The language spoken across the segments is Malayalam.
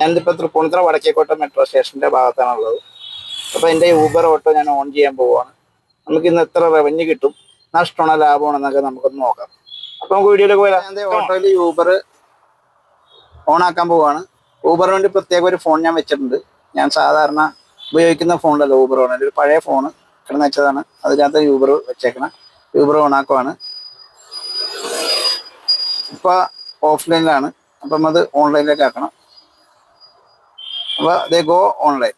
ഞാനിപ്പോൾ തൃപ്പൂണിത്തുറ വടക്കേക്കോട്ട മെട്രോ സ്റ്റേഷന്റെ ഭാഗത്താണുള്ളത്. അപ്പോൾ എന്റെ ഊബർ ഓട്ടോ ഞാൻ ഓൺ ചെയ്യാൻ പോവുകയാണ് നമുക്ക് ഇന്ന് എത്ര റവന്യൂ കിട്ടും? നഷ്ടമാണോ ലാഭമാണോ എന്നൊക്കെ നമുക്കൊന്ന് നോക്കാം. അപ്പോൾ നമുക്ക് വീഡിയോയിലേക്ക് പോയാൽ ഓട്ടോയിൽ യൂബർ ഓൺ ആക്കാൻ പോവുകയാണ് ഊബറിന് വേണ്ടി പ്രത്യേക ഒരു ഫോൺ ഞാൻ വെച്ചിട്ടുണ്ട്. ഞാൻ സാധാരണ ഉപയോഗിക്കുന്ന ഫോണിലല്ല ഊബർ ഓൺ ഒരു പഴയ ഫോണ് കിടന്ന് വെച്ചതാണ്. അതിനകത്ത് യൂബർ വെച്ചേക്കണം. യൂബർ ഓൺ ആക്കുവാണ്. ഇപ്പൊ ഓഫ്ലൈനിലാണ് അപ്പം അത് ഓൺലൈനിലേക്ക് ആക്കണം. അപ്പൊ ദേ ഗോ ഓൺലൈൻ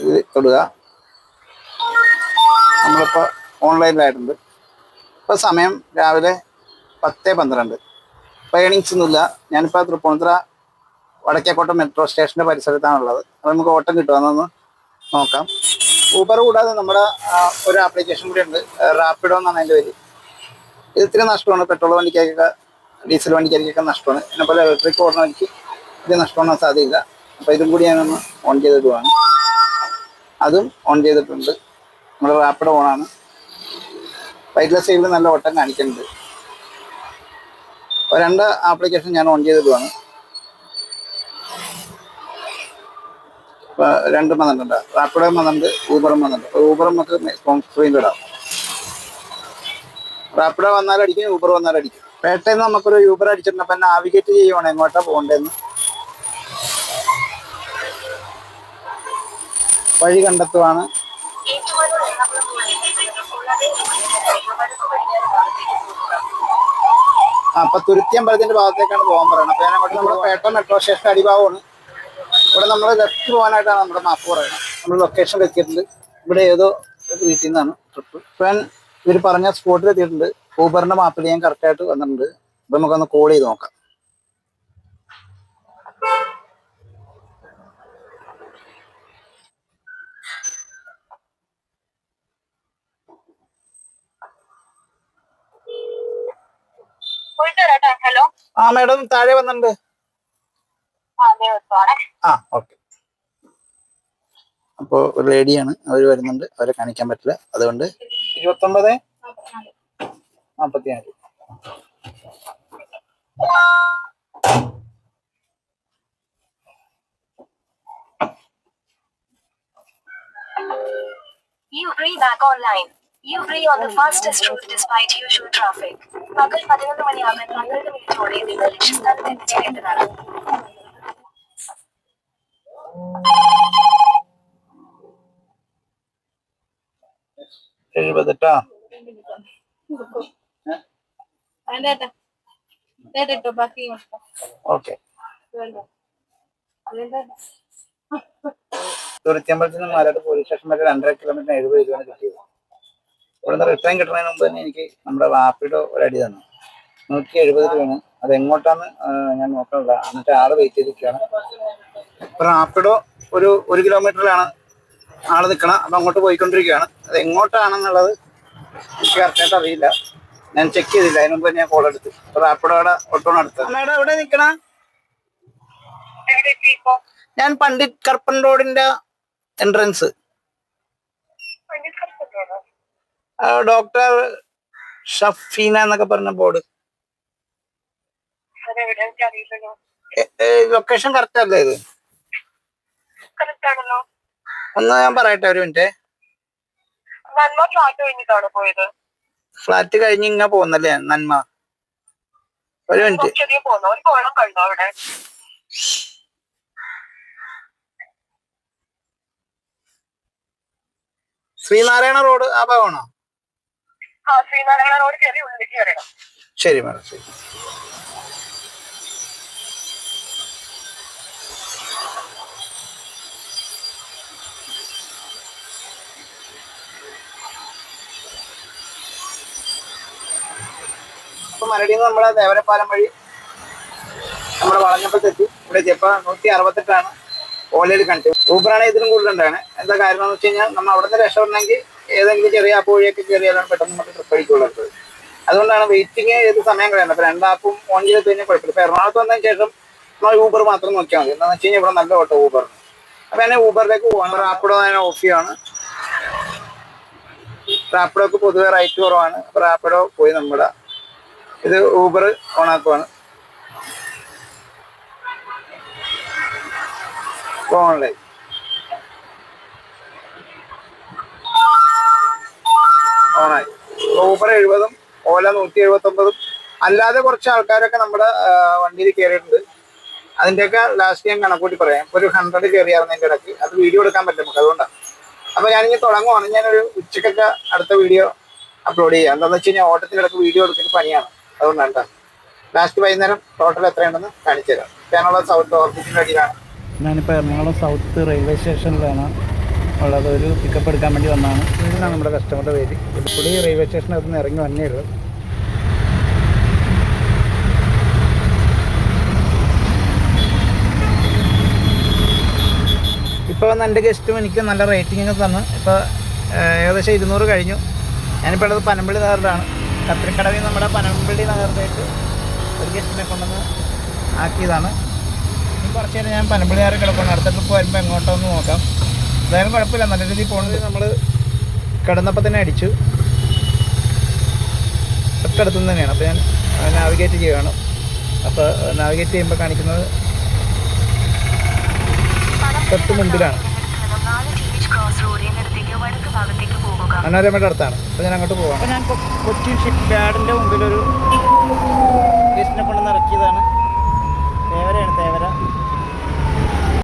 ഇത് തൊടുക. നമ്മളിപ്പോൾ ഓൺലൈനിലായിട്ടുണ്ട് ഇപ്പൊ സമയം രാവിലെ പത്ത് പന്ത്രണ്ട്. ഇപ്പൊ ഏണിങ്സ് ഒന്നുമില്ല. ഞാനിപ്പോൾ തൃപ്പൂണിത്തുറ വടക്കേക്കോട്ട മെട്രോ സ്റ്റേഷന്റെ പരിസരത്താണുള്ളത്. അപ്പോൾ നമുക്ക് ഓട്ടം കിട്ടുമെന്നൊന്ന് നോക്കാം. ഊബർ കൂടാതെ നമ്മുടെ ഒരു ആപ്ലിക്കേഷൻ കൂടി ഉണ്ട്. റാപ്പിഡോ എന്നാണ് അതിന്റെ പേര്. ഇത് ഇത്തിരി നഷ്ടമാണ്. പെട്രോൾ വണ്ടിക്കായിരിക്കും ഡീസൽ വണ്ടിക്കൊക്കെ നഷ്ടമാണ്. എന്നെ പോലെ ഇലക്ട്രിക് വണ്ടിക്ക് ഇത് നഷ്ടമാകാൻ സാധ്യതയില്ല അപ്പോൾ ഇതും കൂടി ഞാനൊന്ന് ഓൺ ചെയ്തിടുവാണ്. അതും ഓൺ ചെയ്തിട്ടുണ്ട്. നമ്മുടെ റാപ്പിഡ് ഓണാണ് വൈറ്റ്ലെസ് സൈഡിൽ നല്ല ഓട്ടം കാണിക്കുന്നുണ്ട്. രണ്ട് ആപ്ലിക്കേഷൻ ഞാൻ ഓൺ ചെയ്തിടുവാണ്. രണ്ടും വന്നിട്ടുണ്ട്. റാപ്പിഡ് വന്നിട്ടുണ്ട് ഊബറും വന്നിട്ടുണ്ട്. അപ്പോൾ ഊബറും നമുക്ക് സ്ക്രീനിൽ ഇടാം. റാപ്പിഡോ വന്നാലടിക്കും ഊബർ വന്നാലടിക്കും. പേട്ടയിൽ നിന്ന് നമുക്കൊരു യൂബർ അടിച്ചിട്ടുണ്ട്. അപ്പം നാവിഗേറ്റ് ചെയ്യുവാണ്. എങ്ങോട്ടാണ് പോകേണ്ടതെന്ന്. വഴി കണ്ടെത്തുവാണ്. അപ്പൊ തുരുത്തിയമ്പലത്തിന്റെ ഭാഗത്തേക്കാണ് പോകാൻ പറയുന്നത്. അപ്പൊ ഞാൻ അങ്ങോട്ട് നമ്മുടെ പേട്ട മെട്രോ സ്റ്റേഷൻ അടിഭാഗമാണ്. ഇവിടെ നമ്മൾ ലെഫ്റ്റ് പോകാനായിട്ടാണ് നമ്മുടെ മാപ്പ് പറയുന്നത്. നമ്മൾ ലൊക്കേഷൻ എത്തിയിട്ടുണ്ട്. ഇവിടെ ഏതോ വീട്ടിൽ നിന്നാണ് ട്രിപ്പ് ഇപ്പൊ ഞാൻ ഇവർ പറഞ്ഞ സ്പോട്ടിൽ എത്തിയിട്ടുണ്ട്. ഊബറിന്റെ മാപ്പിൽ ഞാൻ കറക്റ്റ് ആയിട്ട് വന്നിട്ടുണ്ട്. അപ്പൊ നമുക്കൊന്ന് കോൾ ചെയ്ത് നോക്കാം. ആ മാഡം താഴെ വന്നിട്ടുണ്ട്. ആ ഓക്കെ. അപ്പോൾ ഒരു ലേഡിയാണ്. അവർ വരുന്നുണ്ട്. അവരെ കാണിക്കാൻ പറ്റില്ല. അതുകൊണ്ട് ഇരുപത്തൊമ്പത് ഒമ്പത് അഞ്ച് You free back online. You free on the fastest route despite usual traffic പകൽ പതിനൊന്ന് മണിയാകാൻ പന്ത്രണ്ട് മിനിറ്റോടെ നിങ്ങൾ ലക്ഷ്യസ്ഥാനത്ത് എത്തിച്ചേരേണ്ടതാണ് എഴുപതെട്ടാ ഓക്കെ. തുരുത്തിയമ്പലത്തിൽ നിന്ന് മാലാട്ട് പോലീസ് സ്റ്റേഷൻ വരെ രണ്ടര കിലോമീറ്റർ എഴുപത് രൂപയാണ് കിട്ടിയത്. ഇവിടെ നിന്ന് റിട്ടേൺ കിട്ടുന്നതിന് മുമ്പ് തന്നെ എനിക്ക് നമ്മുടെ റാപ്പിഡോ ഒരടി തന്നു. നൂറ്റി എഴുപത് രൂപയാണ്. അത് എങ്ങോട്ടാണ് ഞാൻ നോക്കണില്ല എന്നിട്ട് ആൾ വെയിറ്റ് ചെയ്തിരിക്കുകയാണ്. ഇപ്പൊ റാപ്പിഡോ ഒരു ഒരു കിലോമീറ്ററിലാണ് ആൾ നിൽക്കണം അപ്പൊ അങ്ങോട്ട് പോയിക്കൊണ്ടിരിക്കുകയാണ്. അത് എങ്ങോട്ടാണെന്നുള്ളത് എനിക്ക് കറക്റ്റായിട്ട് അറിയില്ല. ഞാൻ ചെക്ക് ചെയ്തില്ല. അതിന് മുമ്പ് ഞാൻ കോൾ എടുത്തു. റാപ്പിഡോയുടെ ഓട്ടോ അടുത്ത്. മേഡം എവിടെ നിൽക്കണ ഞാൻ പണ്ഡിറ്റ് കർപ്പൻ റോഡിന്റെ എൻട്രൻസ് ഡോക്ടർ ഷഫീന എന്നൊക്കെ പറഞ്ഞ ബോർഡ് ലൊക്കേഷൻ കറക്റ്റ് അല്ലേ ഇത്? ഒന്ന് ഞാൻ പറയട്ടെ ഒരു മിനിറ്റ് ഫ്ലാറ്റ് കഴിഞ്ഞ് ഇങ്ങനെ പോകുന്നല്ലേ നന്മ? ഒരു മിനിറ്റ് ശ്രീനാരായണ റോഡ് ആ ഭാഗമാണോ? ശരി മാഡം ശരി. മരടിയിൽ നിന്ന് നമ്മുടെ ദേവരപ്പാലം വഴി നമ്മുടെ വളഞ്ഞപ്പോഴത്തെത്തി ഇവിടെ എത്തിയപ്പോ നൂറ്റി അറുപത്തെട്ടാണ് ഓലയിൽ കണ്ടു ഊബറാണ് ഇതിലും കൂടുതലുണ്ടാണ് എന്താ കാരണം എന്ന് വെച്ച് കഴിഞ്ഞാൽ നമ്മൾ അവിടെ നിന്ന് രക്ഷപ്പെടണമെങ്കിൽ ഏതെങ്കിലും ചെറിയ ആപ്പ് വഴിയൊക്കെ കയറിയാലാണ് പെട്ടെന്ന് നമുക്ക് ട്രിപ്പ് അടിക്കുള്ളത് അതുകൊണ്ടാണ് വെയിറ്റിംഗ് ഏത് സമയം കഴിയുന്നത് അപ്പൊ രണ്ടാപ്പും ഓൺ ചെയ്ത് കഴിഞ്ഞാൽ കുഴപ്പമില്ല. ഇപ്പൊ എറണാകുളത്ത് വന്നതിന് ശേഷം നമ്മൾ ഊബർ മാത്രം നോക്കിയാൽ മതി. എന്താണെന്ന് വെച്ച് കഴിഞ്ഞാൽ ഇവിടെ നല്ല ഓട്ടോ ഊബർ അപ്പൊ എന്നെ ഊബറിലേക്ക് പോകാൻ റാപ്പിഡോ ഞാൻ ഓഫ് ചെയ്യാണ്. റാപ്പിഡോക്ക് പൊതുവെ റൈറ്റ് കുറവാണ്. അപ്പൊ റാപ്പിഡോ പോയി നമ്മുടെ ഇത് ഊബർ ഓൺ ആക്കുവാണ് ഓൺലൈൻ ഊബർ എഴുപതും ഓല നൂറ്റി എഴുപത്തി ഒമ്പതും അല്ലാതെ കുറച്ച് ആൾക്കാരൊക്കെ നമ്മുടെ വണ്ടിയിൽ കയറിയിട്ടുണ്ട് അതിന്റെയൊക്കെ ലാസ്റ്റ് ഞാൻ കണക്കൂട്ടി പറയാം. ഒരു ഹൺഡ്രഡ് കയറിയായിരുന്നു അതിന്റെ ഇടയ്ക്ക്. അത് വീഡിയോ എടുക്കാൻ പറ്റും നമുക്ക് അതുകൊണ്ടാണ്. അപ്പൊ ഞാനിങ്ങനെ തുടങ്ങുവാണ്. ഞാനൊരു ഉച്ചക്കൊക്കെ അടുത്ത വീഡിയോ അപ്ലോഡ് ചെയ്യാം. എന്താണെന്ന് വെച്ച് കഴിഞ്ഞാൽ ഓട്ടത്തിനിടക്ക് വീഡിയോ എടുക്കുന്ന പണിയാണ്. അതുകൊണ്ടാണ് കേട്ടോ. ലാസ്റ്റ് വൈകുന്നേരം ടോട്ടൽ എത്രയുണ്ടെന്ന് കാണിച്ചു തരാം ഞാനുള്ള സൗത്ത് ഓഫീസിന്റെ അടിയിലാണ്. ഞാനിപ്പോൾ എറണാകുളം സൗത്ത് റെയിൽവേ സ്റ്റേഷനിലാണ് ഉള്ളത് ഒരു പിക്കപ്പ് എടുക്കാൻ വേണ്ടി വന്നതാണ്. ഇതിനാണ് നമ്മുടെ കസ്റ്റമറുടെ പേര്. പുള്ളി റെയിൽവേ സ്റ്റേഷനകത്ത് നിന്ന് ഇറങ്ങി വന്നേ ഉള്ളൂ ഇപ്പോൾ വന്ന എന്റെ ഗസ്റ്റും എനിക്ക് നല്ല റേറ്റിംഗ് ഒക്കെ തന്നു. ഇപ്പോൾ ഏകദേശം ഇരുന്നൂറ് കഴിഞ്ഞു. ഞാനിപ്പോൾ ഉള്ളത് പനമ്പള്ളി നഗറിലാണ്. കത്രിക്കടവിൽ നമ്മുടെ പനമ്പള്ളി നഗറിലേക്ക് ഒരു ഗസ്റ്റിനെ കൊണ്ടുവന്ന് ആക്കിയതാണ്. കുറച്ച് നേരം ഞാൻ പനമ്പള്ളി നഗർ കിടക്കുന്നു. അടുത്ത ട്രിപ്പ് വരുമ്പോൾ എങ്ങോട്ടൊന്ന് നോക്കാം. എന്തായാലും കുഴപ്പമില്ല. നല്ല രീതിയിൽ പോകുന്നത് നമ്മൾ കിടന്നപ്പോൾ തന്നെ അടിച്ചു. തൊട്ടടുത്തു നിന്ന് തന്നെയാണ്. അപ്പോൾ ഞാൻ നാവിഗേറ്റ് ചെയ്യുകയാണ് അപ്പോൾ നാവിഗേറ്റ് ചെയ്യുമ്പോൾ കാണിക്കുന്നത് തൊട്ട് മുമ്പിലാണ്. മനോരമയുടെ അടുത്താണ്. അപ്പോൾ ഞാൻ അങ്ങോട്ട് പോവാം അപ്പോൾ ഞാൻ കൊച്ചി ഷിപ്പ് യാർഡിന്റെ മുമ്പിലൊരു ഗസ്റ്റിനെ കൊണ്ട് ഇറക്കിയതാണ്